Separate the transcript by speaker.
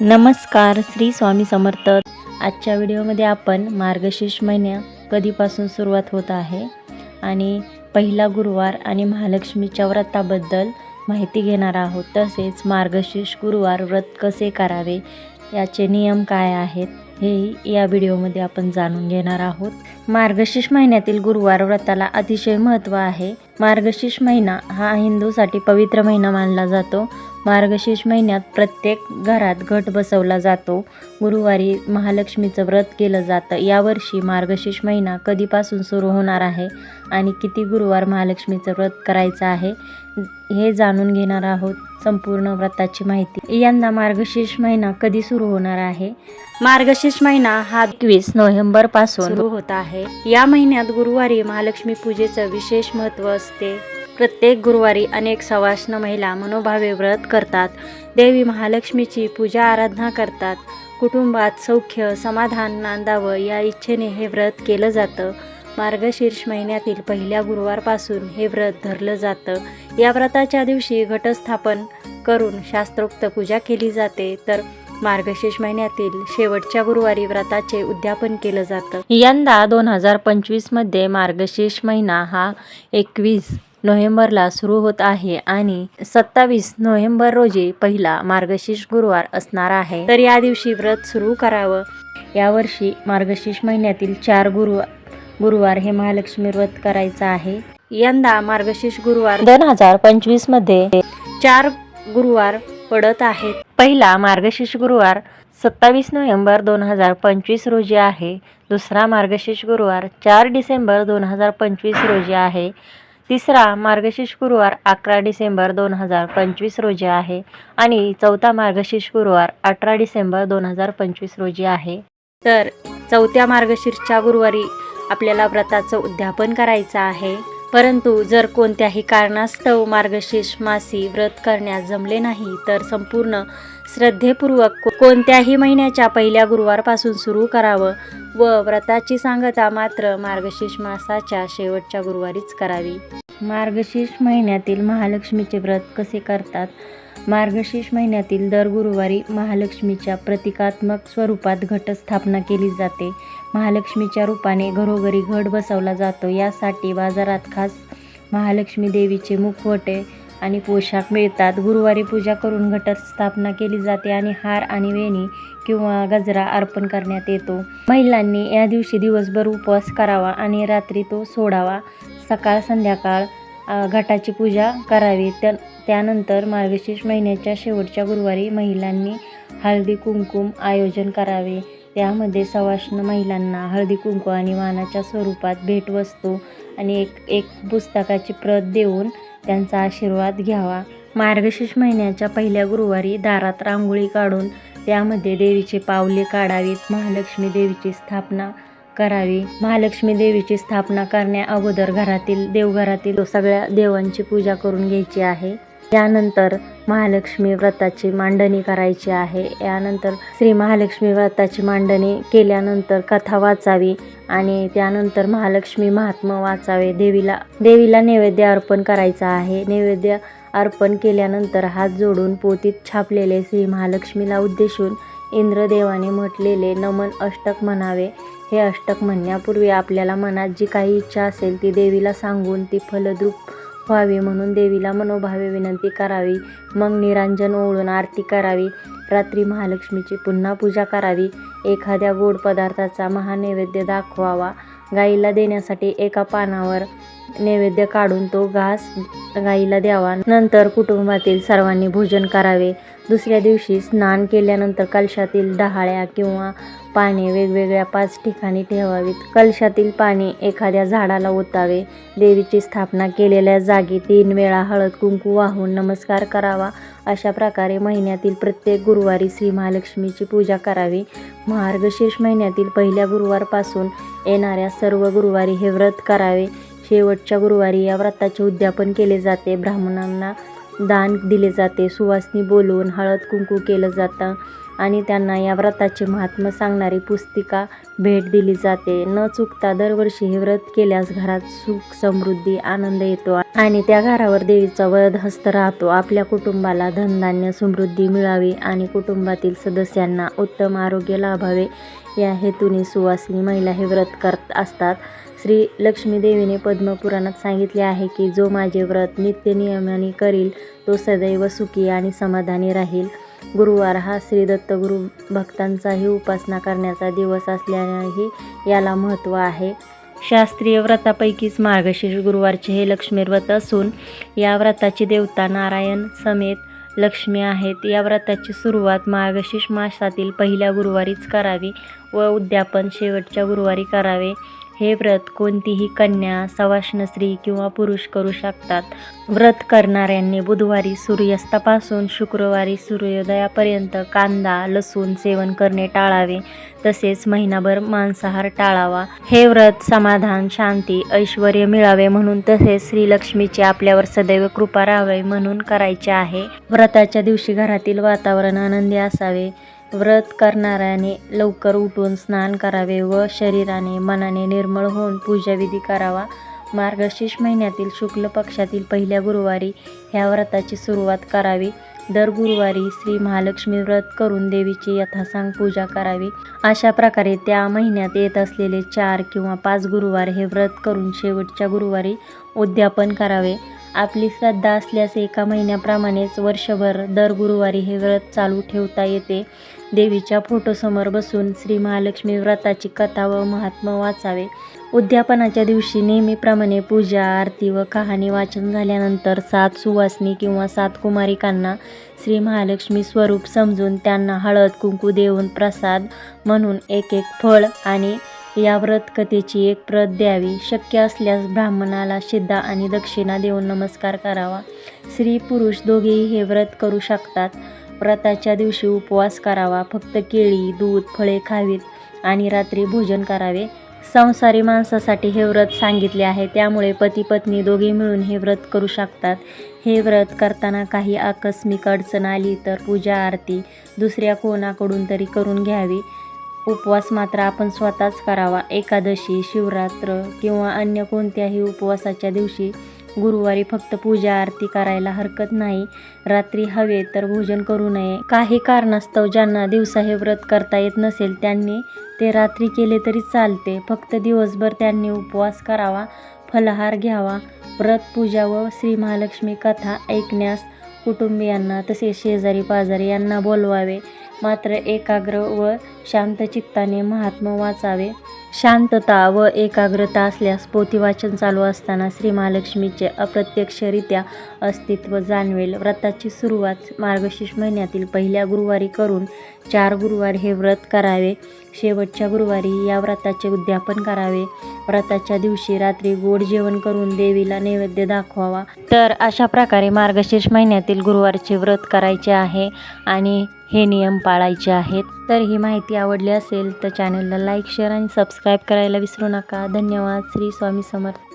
Speaker 1: नमस्कार श्री स्वामी समर्थ. आजच्या व्हिडिओमध्ये आपण मार्गशीर्ष महिन्या कधीपासून सुरुवात होत आहे आणि पहिला गुरुवार आणि महालक्ष्मीच्या व्रताबद्दल माहिती घेणार आहोत. तसेच मार्गशीर्ष गुरुवार व्रत कसे करावे याचे नियम काय आहेत हे या व्हिडिओमध्ये आपण जाणून घेणार आहोत. मार्गशीर्ष महिन्यातील गुरुवार व्रताला अतिशय महत्त्व आहे. मार्गशीर्ष महिना हा हिंदूसाठी पवित्र महिना मानला जातो. मार्गशीर्ष महिन्यात प्रत्येक घरात घट बसवला जातो. गुरुवारी महालक्ष्मीचं व्रत केलं जातं. यावर्षी मार्गशीर्ष महिना कधीपासून सुरू होणार आहे आणि किती गुरुवार महालक्ष्मीचं व्रत करायचं आहे हे जाणून घेणार आहोत संपूर्ण व्रताची माहिती. यंदा मार्गशीर्ष महिना कधी सुरू होणार आहे? मार्गशीर्ष महिना हा एकवीस नोव्हेंबरपासून सुरू होत आहे. या महिन्यात गुरुवारी महालक्ष्मी पूजेचं विशेष महत्त्व असते. प्रत्येक गुरुवारी अनेक सवाष्ण महिला मनोभावे व्रत करतात. देवी महालक्ष्मीची पूजा आराधना करतात. कुटुंबात सौख्य समाधान नांदावं या इच्छेने हे व्रत केलं जातं. मार्गशीर्ष महिन्यातील पहिल्या गुरुवारपासून हे व्रत धरलं जातं. या व्रताच्या दिवशी घटस्थापन करून शास्त्रोक्त पूजा केली जाते. तर मार्गशीर्ष महिन्यातील शेवटच्या गुरुवारी व्रताचे उद्यापन केलं जातं. यंदा दोन हजार पंचवीसमध्ये मार्गशीर्ष महिना हा एकवीस नोव्हेंबरला सुरू होत आहे आणि सत्तावीस नोव्हेंबर रोजी पहिला मार्गशीर्ष गुरुवार असणार आहे. तर या दिवशी व्रत सुरू करावं. यावर्षी मार्गशीर्ष महिन्यातील चार गुरु गुरुवार हे महालक्ष्मी व्रत करायचं आहे. यंदा मार्गशीर्ष गुरुवार दोन हजार पंचवीसमध्ये चार गुरुवार पडत आहेत. पहिला मार्गशीर्ष गुरुवार सत्तावीस नोव्हेंबर दोन हजार पंचवीस रोजी आहे. दुसरा मार्गशीर्ष गुरुवार चार डिसेंबर दोन हजार पंचवीस रोजी आहे. तिसरा मार्गशीर्ष गुरुवार अकरा डिसेंबर दोन हजार पंचवीस रोजी आहे आणि चौथा मार्गशीर्ष गुरुवार अठरा डिसेंबर दोन हजार पंचवीस रोजी आहे. तर चौथ्या मार्गशीर्षच्या गुरुवारी आपल्याला व्रताचं उद्यापन करायचं आहे. परंतु जर कोणत्याही कारणास्तव मार्गशीर्ष मासी व्रत करण्यास जमले नाही तर संपूर्ण श्रद्धेपूर्वक कोणत्याही महिन्याच्या पहिल्या गुरुवारपासून सुरू करावं व व्रताची सांगता मात्र मार्गशीर्ष मासाच्या शेवटच्या गुरुवारीच करावी. मार्गशीर्ष महिन्यातील महालक्ष्मीचे व्रत कसे करतात? मार्गशीर्ष महिन्यातील दर गुरुवारी महालक्ष्मीच्या प्रतिकात्मक स्वरूपात घटस्थापना केली जाते. महालक्ष्मीच्या रूपाने घरोघरी घट बसवला जातो. यासाठी बाजारात खास महालक्ष्मी देवीचे मुखवटे आणि पोशाख मिळतात. गुरुवारी पूजा करून घटस्थापना केली जाते आणि हार आणि वेणी किंवा गजरा अर्पण करण्यात येतो. महिलांनी या दिवशी दिवसभर उपवास करावा आणि रात्री तो सोडावा. सकाळ संध्याकाळ घटाची पूजा करावी. त्या त्यानंतर मार्गशीर्ष महिन्याच्या शेवटच्या गुरुवारी महिलांनी हळदी कुंकुम आयोजन करावे. त्यामध्ये सवाष्ण महिलांना हळदी कुंकू आणि वानाच्या स्वरूपात भेटवस्तू आणि एक एक पुस्तकाची प्रत देऊन त्यांचा आशीर्वाद घ्यावा. मार्गशीर्ष महिन्याच्या पहिल्या गुरुवारी दारात रांगोळी काढून त्यामध्ये देवीचे पावले काढावीत महालक्ष्मी देवीची स्थापना करावी. महालक्ष्मी देवीची स्थापना करण्या अगोदर घरातील देवघरातील सगळ्या देवांची पूजा करून घ्यायची आहे. यानंतर महालक्ष्मी व्रताची मांडणी करायची आहे. यानंतर श्री महालक्ष्मी व्रताची मांडणी केल्यानंतर कथा वाचावी आणि त्यानंतर महालक्ष्मी महात्मा वाचावे. देवीला देवीला नैवेद्य अर्पण करायचा आहे. नैवेद्य अर्पण केल्यानंतर हात जोडून पोतीत छापलेले श्री महालक्ष्मीला उद्देशून इंद्रदेवाने म्हटलेले नमन अष्टक म्हणावे. हे अष्टक म्हणण्यापूर्वी आपल्याला मनात जी काही इच्छा असेल ती देवीला सांगून ती फलद्रूप व्हावी म्हणून देवीला मनोभावे विनंती करावी. मग निरांजन ओळून आरती करावी. रात्री महालक्ष्मीची पुन्हा पूजा करावी. एखाद्या गोड पदार्थाचा महानैवेद्य दाखवावा. गाईला देण्यासाठी एका पानावर नैवेद्य काढून तो घास गाईला द्यावा. नंतर कुटुंबातील सर्वांनी भोजन करावे. दुसऱ्या दिवशी स्नान केल्यानंतर कलशातील डहाळ्या किंवा पाने वेगवेगळ्या पाच ठिकाणी ठेवावीत. कलशातील पाणी एखाद्या झाडाला ओतावे. देवीची स्थापना केलेल्या जागी तीन वेळा हळद कुंकू वाहून नमस्कार करावा. अशा प्रकारे महिन्यातील प्रत्येक गुरुवारी श्री महालक्ष्मीची पूजा करावी. मार्गशीर्ष महिन्यातील पहिल्या गुरुवारपासून येणाऱ्या सर्व गुरुवारी हे व्रत करावे. शेवटच्या गुरुवारी या व्रताचे उद्यापन केले जाते. ब्राह्मणांना दान दिले जाते. सुवासनी बोलवून हळद कुंकू केलं जातं आणि त्यांना या व्रताचे महात्म्य सांगणारी पुस्तिका भेट दिली जाते. न चुकता दरवर्षी हे व्रत केल्यास घरात सुख समृद्धी आनंद येतो आणि त्या घरावर देवीचा वरद हस्त राहतो. आपल्या कुटुंबाला धनधान्य समृद्धी मिळावी आणि कुटुंबातील सदस्यांना उत्तम आरोग्य लाभावे. या हेतूने सुवासिनी महिला हे व्रत करत असतात. श्री लक्ष्मीदेवीने पद्मपुराणात सांगितले आहे की जो माझे व्रत नित्य नियमाने करील तो सदैव सुखी आणि समाधानी राहील. गुरुवार हा श्री दत्तगुरु भक्तांचाही उपासना करण्याचा दिवस असल्यानेही याला महत्त्व आहे. शास्त्रीय व्रतापैकीच मार्गशीर्ष गुरुवारचे हे लक्ष्मी व्रत असून या व्रताची देवता नारायण समेत लक्ष्मी आहेत. या व्रताची सुरुवात मार्गशीर्ष मासातील पहिल्या गुरुवारीच करावी व उद्यापन शेवटच्या गुरुवारी करावे. हे व्रत कोणतीही कन्या सवाष्ण स्त्री किंवा पुरुष करू शकतात. व्रत करणाऱ्यांनी बुधवारी सूर्यास्तापासून शुक्रवारी सूर्योदयापर्यंत कांदा लसूण सेवन करणे टाळावे. तसेच महिनाभर मांसाहार टाळावा. हे व्रत समाधान शांती ऐश्वर मिळावे म्हणून तसेच श्रीलक्ष्मीची आपल्यावर सदैव कृपा राहावी म्हणून करायचे आहे. व्रताच्या दिवशी घरातील वातावरण आनंदी असावे. व्रत करणाऱ्याने लवकर उठून स्नान करावे व शरीराने मनाने निर्मळ होऊन पूजाविधी करावा. मार्गशीर्ष महिन्यातील शुक्ल पक्षातील पहिल्या गुरुवारी ह्या व्रताची सुरुवात करावी. दर गुरुवारी श्री महालक्ष्मी व्रत करून देवीची यथासांग पूजा करावी. अशा प्रकारे त्या महिन्यात येत असलेले चार किंवा पाच गुरुवार हे व्रत करून शेवटच्या गुरुवारी उद्यापन करावे. आपली श्रद्धा असल्यास एका महिन्याप्रमाणेच वर्षभर दर गुरुवारी हे व्रत चालू ठेवता येते. देवीच्या फोटोसमोर बसून श्री महालक्ष्मी व्रताची कथा व महात्मा वाचावे. उद्यापनाच्या दिवशी नेहमीप्रमाणे पूजा आरती व कहाणी वाचन झाल्यानंतर सात सुवासनी किंवा सात कुमारिकांना श्री महालक्ष्मी स्वरूप समजून त्यांना हळद कुंकू देऊन प्रसाद म्हणून एक एक फळ आणि या व्रत कथेची एक प्रत द्यावी. शक्य असल्यास ब्राह्मणाला शिद्धा आणि दक्षिणा देऊन नमस्कार करावा. स्त्री पुरुष दोघेही हे व्रत करू शकतात. व्रताच्या दिवशी उपवास करावा फक्त केळी दूध फळे खावीत आणि रात्री भोजन करावे. संसारी माणसासाठी हे व्रत सांगितले आहे. त्यामुळे पती पत्नी दोघे मिळून हे व्रत करू शकतात. हे व्रत करताना काही आकस्मिक अडचण आली तर पूजा आरती दुसऱ्या कोणाकडून तरी करून घ्यावी. उपवास मात्र आपण स्वतःच करावा. एकादशी शिवरात्र किंवा अन्य कोणत्याही उपवासाच्या दिवशी गुरुवारी फक्त पूजा आरती करायला हरकत नाही. रात्री हवे तर भोजन करू नये. काही कारणास्तव ज्यांना दिवसा हे व्रत करता येत नसेल त्यांनी ते रात्री केले तरी चालते. फक्त दिवसभर त्यांनी उपवास करावा फलहार घ्यावा. व्रत पूजा व श्री महालक्ष्मी कथा ऐकण्यास कुटुंबियांना तसेच शेजारी पाजारी यांना बोलवावे. मात्र एकाग्र व शांत चित्ताने महात्मा वाचावे. शांतता व एकाग्रता असल्यास पोथीवाचन चालू असताना श्री महालक्ष्मीचे अप्रत्यक्षरित्या अस्तित्व जाणवेल. व्रताची सुरुवात मार्गशीर्ष महिन्यातील पहिल्या गुरुवारी करून चार गुरुवार हे व्रत करावे. शेवटच्या गुरुवारी या व्रताचे उद्यापन करावे. व्रताच्या दिवशी रात्री गोड जेवण करून देवीला नैवेद्य दाखवावा. तर अशा प्रकारे मार्गशीर्ष महिन्यातील गुरुवारचे व्रत करायचे आहे आणि हे नियम पाळायचे आहेत. तर ही माहिती आवडली असेल तर चॅनलला लाईक शेअर आणि सबस्क्राईब करायला विसरू नका. धन्यवाद. श्री स्वामी समर्थ.